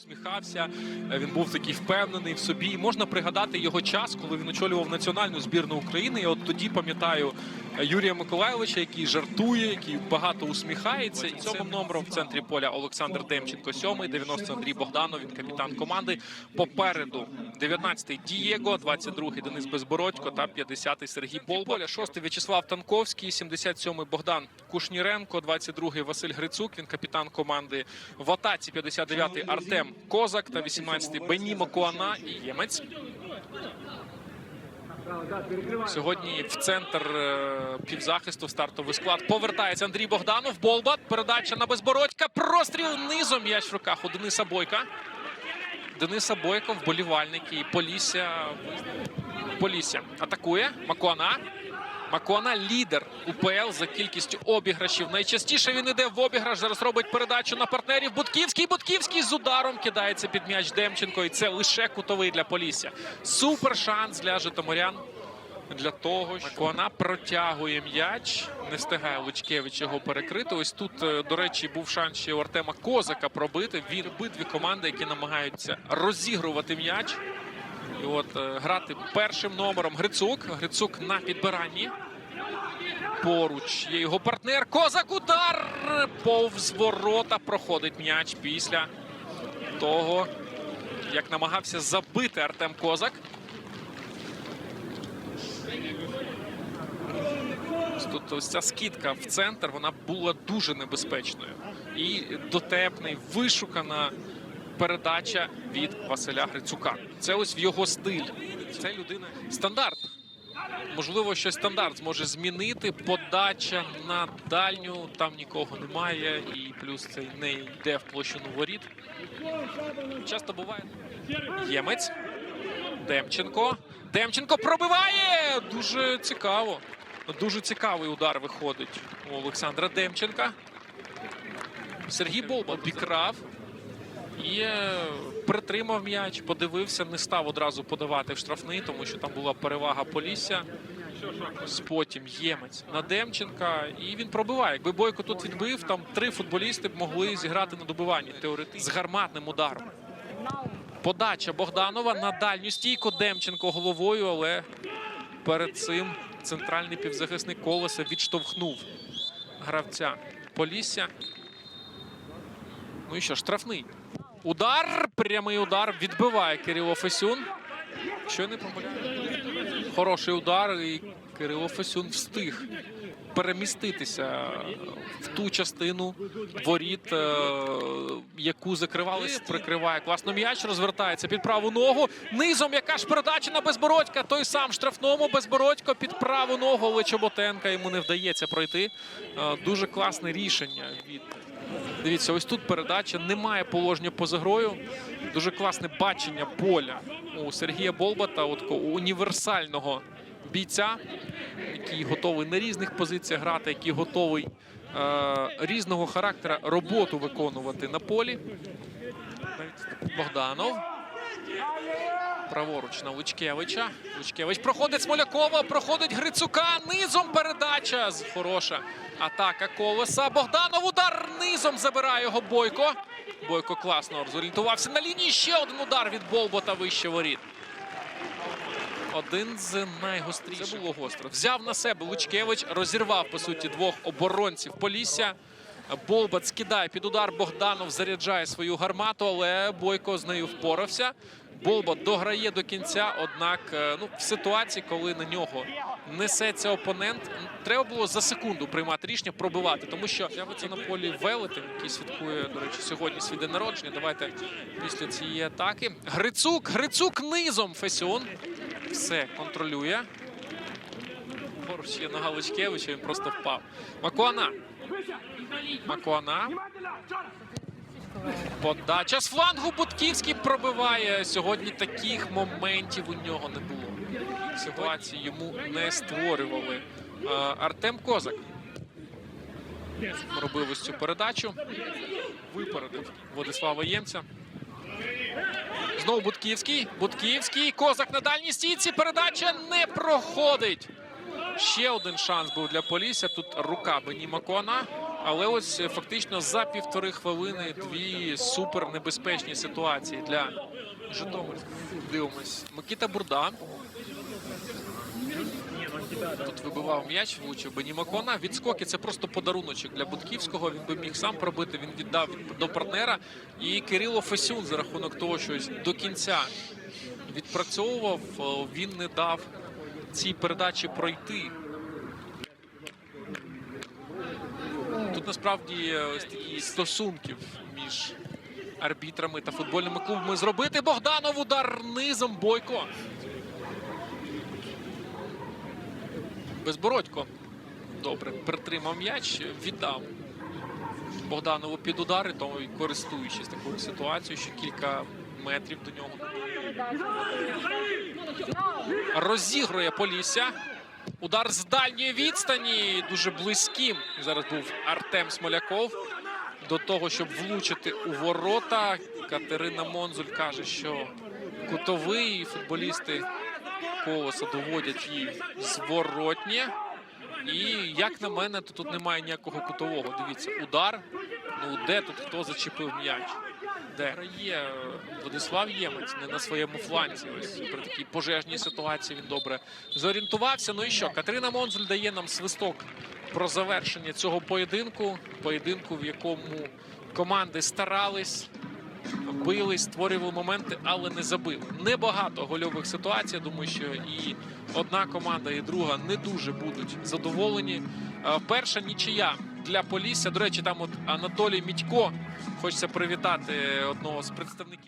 Усміхався, е, він був такий впевнений в собі. І можна пригадати його час, коли він очолював національну збірну України. Я от тоді пам'ятаю е, Юрія Миколайовича, який жартує, який багато усміхається. І цьому номером в центрі поля Олександр Демченко, сьомий, 90 Андрій Богданов, він капітан команди. Попереду 19-й Дієго, 22-й Денис Безбородько та 50-й Сергій Болболя. 6-й В'ячеслав Танковський, 77-й Богдан Кушніренко, 22-й Василь Грицук, він капітан команди. В атаці 59-й Артем Козак та 18-й Бенімо Куана і Ємець. Сьогодні в центр е, півзахисту стартовий склад повертається Андрій Богданов. Болбат. Передача на Безбородька. Простріл низом. М'яч в руках у Дениса Бойка. Дениса Бойко, вболівальники Полісся. Полісся атакує. Макуана. Макуана лідер УПЛ за кількістю обіграшів. Найчастіше він іде в обіграш. Зараз робить передачу на партнерів. Будківський. Будківський з ударом кидається під м'яч Демченко. І це лише кутовий для Полісся. Супер шанс для Житомирян. Для того, що вона протягує м'яч, не встигає Лучкевич його перекрити. Ось тут, е, до речі, був шанс ще у Артема Козака пробити. Він обидві команди, які намагаються розігрувати м'яч. І от е, грати першим номером Грицук. Грицук на підбиранні. Поруч є його партнер. Козак удар повз ворота проходить м'яч після того, як намагався забити Артем Козак. Тут ось ця скидка в центр вона була дуже небезпечною. І дотепний, вишукана передача від Василя Грицюка. Це ось в його стиль. Це людина стандарт. Можливо, щось стандарт зможе змінити. Подача на дальню, там нікого немає, і плюс це не йде в площину воріт. Часто буває. Ємець. Демченко. Демченко пробиває! Дуже цікаво. Дуже цікавий удар виходить у Олександра Демченка. Сергій Болба обікрав і е, притримав м'яч, подивився, не став одразу подавати в штрафний, тому що там була перевага Полісся. Потім Ємець на Демченка, і він пробиває. Якби Бойко тут відбив, там три футболісти б могли зіграти на добиванні теоретично з гарматним ударом. Подача Богданова на дальню стійку Демченко головою, але перед цим центральний півзахисник колеса відштовхнув гравця Полісся. Ну і що, штрафний. Удар, прямий удар відбиває Кирило Фесюн. Що не помиляє? Хороший удар, і Кирило Фесюн встиг переміститися в ту частину воріт, е, яку закривали. Прикриває класно м'яч, розвертається під праву ногу. Низом яка ж передача на Безбородька. Той сам штрафному Безбородько під праву ногу, але Чоботенка йому не вдається пройти. Е, Дуже класне рішення від Дивіться, ось тут передача. Немає положення поза грою. Дуже класне бачення поля у Сергія Болбата, от універсального бійця, який готовий на різних позиціях грати, який готовий е, різного характера роботу виконувати на полі. Богданов. Праворуч на Лучкевича. Лучкевич проходить Смолякова, проходить Грицука. Низом передача. Хороша атака колеса. Богданов удар низом забирає його Бойко. Бойко класно зорієнтувався на лінії. Ще один удар від Болбота вище воріт. Один з найгостріших. Це було гостро. Взяв на себе Лучкевич, розірвав по суті двох оборонців Полісся. Болбат скидає під удар. Богданов заряджає свою гармату, але Бойко з нею впорався. Болбат дограє до кінця. Однак, е, ну, в ситуації, коли на нього несеться опонент, треба було за секунду приймати рішення пробивати, тому що з'явиться на полі Велетин, який святкує, до речі, сьогодні свій день народження. Давайте після цієї атаки. Грицук, Грицук низом. Фесіон все контролює. Поруч є нога Лучкевича, він просто впав. Макуана. Макуана. Подача з флангу Будківський пробиває. Сьогодні таких моментів у нього не було. Ситуації йому не створювали. Артем Козак робив ось цю передачу. Випередив Владислава Ємця. Знову Будківський. Будківський. Козак на дальній стійці. Передача не проходить. Ще один шанс був для Полісся. Тут рука Бені Макона. Але ось е, фактично за півтори хвилини дві супернебезпечні ситуації для Житомирська. Дивимось. Микита Бурда. Тут вибивав м'яч, влучив Бенімакона. Відскоки це просто подаруночок для Будківського. Він би міг сам пробити. Він віддав до партнера. І Кирило Фесюн за рахунок того, що до кінця відпрацьовував, він не дав цій передачі пройти. Тут насправді е, такі стосунків між арбітрами та футбольними клубами зробити. Богданов удар низом Бойко. Безбородько. Добре, притримав м'яч, віддав Богданову під удари, тому користуючись такою ситуацією, що кілька метрів до нього. Розігрує Полісся. Удар з дальньої відстані, дуже близьким. Зараз був Артем Смоляков. До того, щоб влучити у ворота. Катерина Монзуль каже, що кутовий футболісти колоса доводять її зворотнє. І як на мене, то тут немає ніякого кутового. Дивіться, удар. Ну де тут хто зачепив м'яч? Де є Владислав Ємець не на своєму фланці. Ось при такій пожежній ситуації він добре зорієнтувався. Ну і що? Катерина Монзуль дає нам свисток про завершення цього поєдинку. Поєдинку, в якому команди старались, бились, створювали моменти, але не забили. Небагато гольових ситуацій. Я думаю, що і одна команда, і друга не дуже будуть задоволені. Е, Перша нічия для Полісся. До речі, там от Анатолій Мітько хочеться привітати одного з представників.